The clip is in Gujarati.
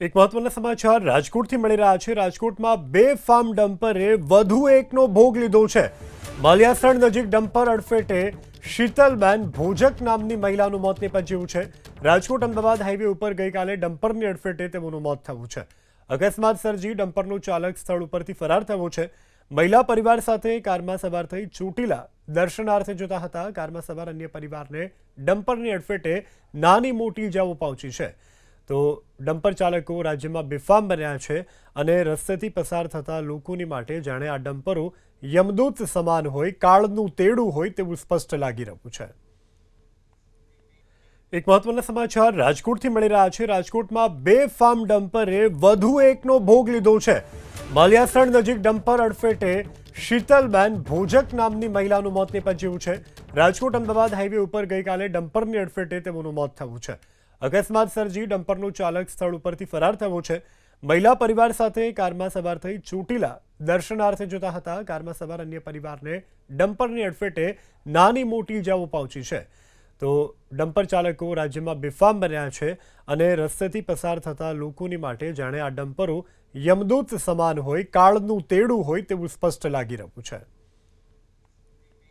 એક મહત્વના સમાચાર, રાજકોટથી મળી રહ્યા છે. રાજકોટમાં બે ફાર્મ ડમ્પરે વધુ એકનો ભોગ લીધો છે. માલિયાસણ નજીક ડમ્પર અડફેટે શીતલબેન ભોજક નામની મહિલાનું મોત નિપજ્યું છે. રાજકોટ અમદાવાદ હાઈવે ઉપર ગઈકાલે ડમ્પરની અડફેટે તેમનું મોત થયું છે. અકસ્માત સર્જી ડમ્પરનો ચાલક સ્થળ ઉપરથી ફરાર થયો છે. મહિલા પરિવાર સાથે કારમાં સવાર થઈ ચોટીલા દર્શનાર્થે જતા હતા. કારમાં સવાર અન્ય પરિવારને ડમ્પરની અડફેટે નાની મોટી ઇજાઓ પહોંચી છે. તો ડમ્પર ચાલકો રાજ્યમાં બેફામ બન્યા છે અને રસ્તેથી પસાર થતા લોકોની માટે જાણે આ ડમ્પરો યમદૂત સમાન હોય, કાળનું તેડું હોય તેવું સ્પષ્ટ લાગી રહ્યું છે. એક મહત્વના સમાચાર, રાજકોટથી મળી રહ્યા છે. રાજકોટમાં બે ફાર્મ ડમ્પરે વધુ એકનો ભોગ લીધો છે. માલિયાસણ નજીક ડમ્પર અડફેટે શીતલબેન ભોજક નામની મહિલાનું મોત નિપજ્યું છે. રાજકોટ અમદાવાદ હાઈવે ઉપર ગઈકાલે ડમ્પરની અડફેટે તેમનું મોત થયું છે. અકસ્માત સર્જી ડમ્પરનો ચાલક સ્થળ ઉપરથી ફરાર થયો છે. મહિલા પરિવાર સાથે કારમાં સવાર થઈ ચોટીલા દર્શનાર્થે જતા હતા. કારમાં સવાર અન્ય પરિવારને ડમ્પરની અડફેટે નાની મોટી ઇજાઓ પહોંચી છે. તો ડમ્પર ચાલકો રાજ્યમાં બેફામ બન્યા છે અને રસ્તેથી પસાર થતા લોકોની માટે જાણે આ ડમ્પરો યમદૂત સમાન હોય, કાળનું તેડું હોય તેવું સ્પષ્ટ લાગી રહ્યું છે.